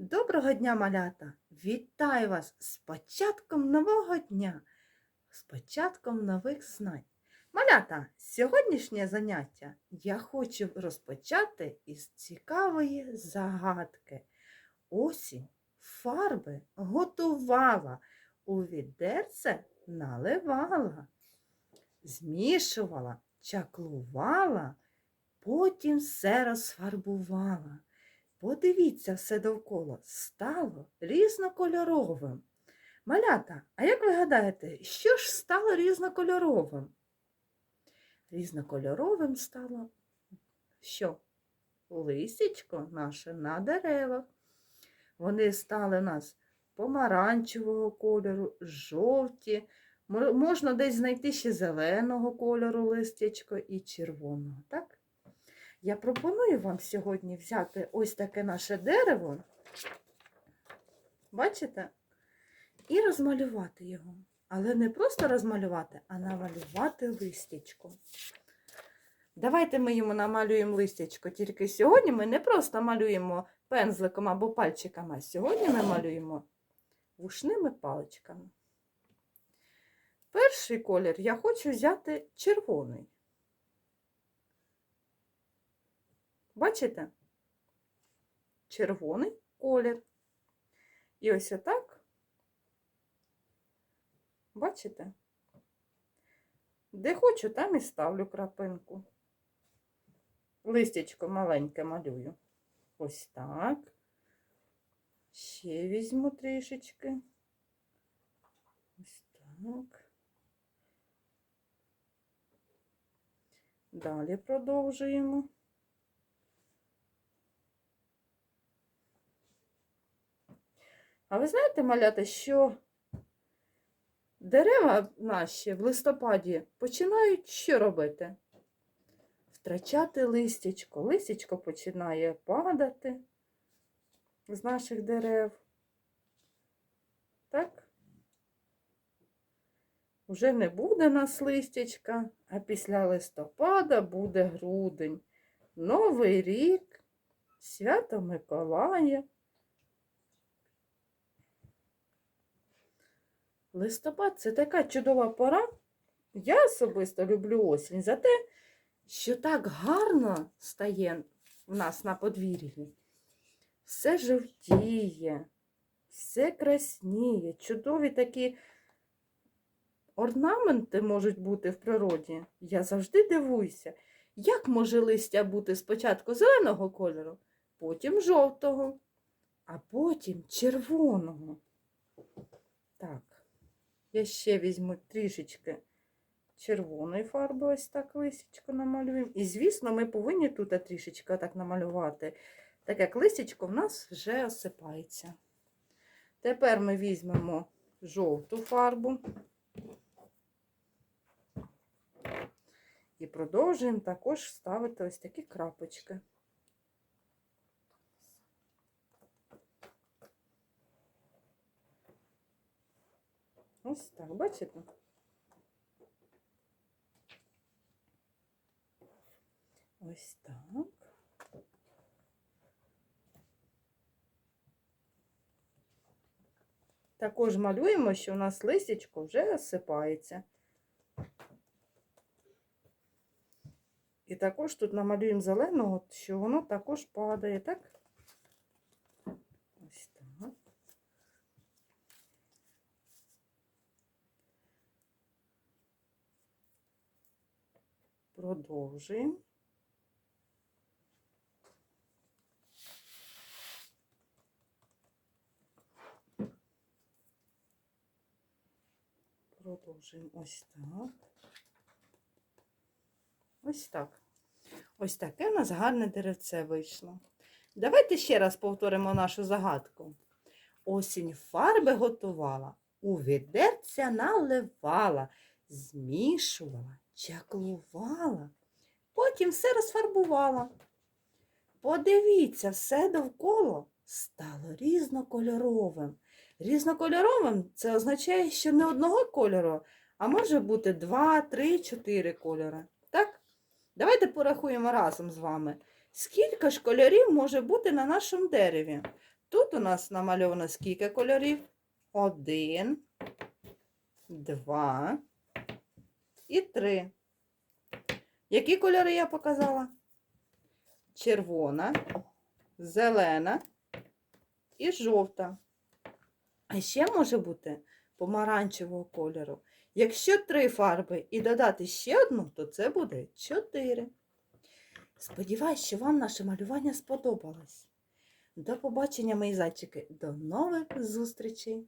Доброго дня, малята! Вітаю вас з початком нового дня, з початком нових знань. Малята, сьогоднішнє заняття я хочу розпочати із цікавої загадки. Осінь фарби готувала, у відерце наливала, змішувала, чаклувала, потім все розфарбувала. Подивіться все довкола, стало різнокольоровим. Малята, а як ви гадаєте, що ж стало різнокольоровим? Різнокольоровим стало що? Листячко наше на деревах. Вони стали у нас помаранчевого кольору, жовті. Можна десь знайти ще зеленого кольору листячко і червоного, так? Я пропоную вам сьогодні взяти ось таке наше дерево, бачите? І розмалювати його. Але не просто розмалювати, а намалювати листячко. Давайте ми йому намалюємо листячко. Тільки сьогодні ми не просто малюємо пензликом або пальчиками, а сьогодні ми малюємо вушними паличками. Перший колір я хочу взяти червоний. Бачите? Червоний колір. І ось отак. Бачите? Де хочу, там і ставлю крапинку. Листячко маленьке малюю. Ось так. Ще візьму трішечки. Ось так. Далі продовжуємо. А ви знаєте, малята, що дерева наші в листопаді починають що робити? Втрачати листячко. Листячко починає падати з наших дерев. Так? Уже не буде нас листячка, а після листопада буде грудень. Новий рік, свято Миколая. Листопад це така чудова пора. Я особисто люблю осінь за те, що так гарно стає в нас на подвір'ї. Все жовтіє, все красніє, чудові такі орнаменти можуть бути в природі. Я завжди дивуюся, як може листя бути спочатку зеленого кольору, потім жовтого, а потім червоного. Так. Я ще візьму трішечки червоної фарби, ось так листячко намалюємо. І, звісно, ми повинні тут трішечки так намалювати, так як листячко в нас вже осипається. Тепер ми візьмемо жовту фарбу і продовжуємо також ставити ось такі крапочки. Ось так, бачите? Ось так. Також малюємо, що у нас листячко вже осипається. І також тут намалюємо зеленого, що воно також падає, так? Ось так. Продовжуємо. Продовжуємо ось так. Ось так. Ось таке у нас гарне деревце вийшло. Давайте ще раз повторимо нашу загадку. Осінь фарби готувала, у відерця наливала, змішувала, чаклувала, потім все розфарбувала. Подивіться, все довкола стало різнокольоровим. Різнокольоровим це означає, що не одного кольору, а може бути два, три, чотири кольори. Так? Давайте порахуємо разом з вами. Скільки ж кольорів може бути на нашому дереві? Тут у нас намальовано скільки кольорів? Один, два і три. Які кольори я показала? Червона, зелена і жовта. А ще може бути помаранчевого кольору. Якщо три фарби і додати ще одну, то це буде чотири. Сподіваюсь, що вам наше малювання сподобалось. До побачення, мої зайчики. До нових зустрічей!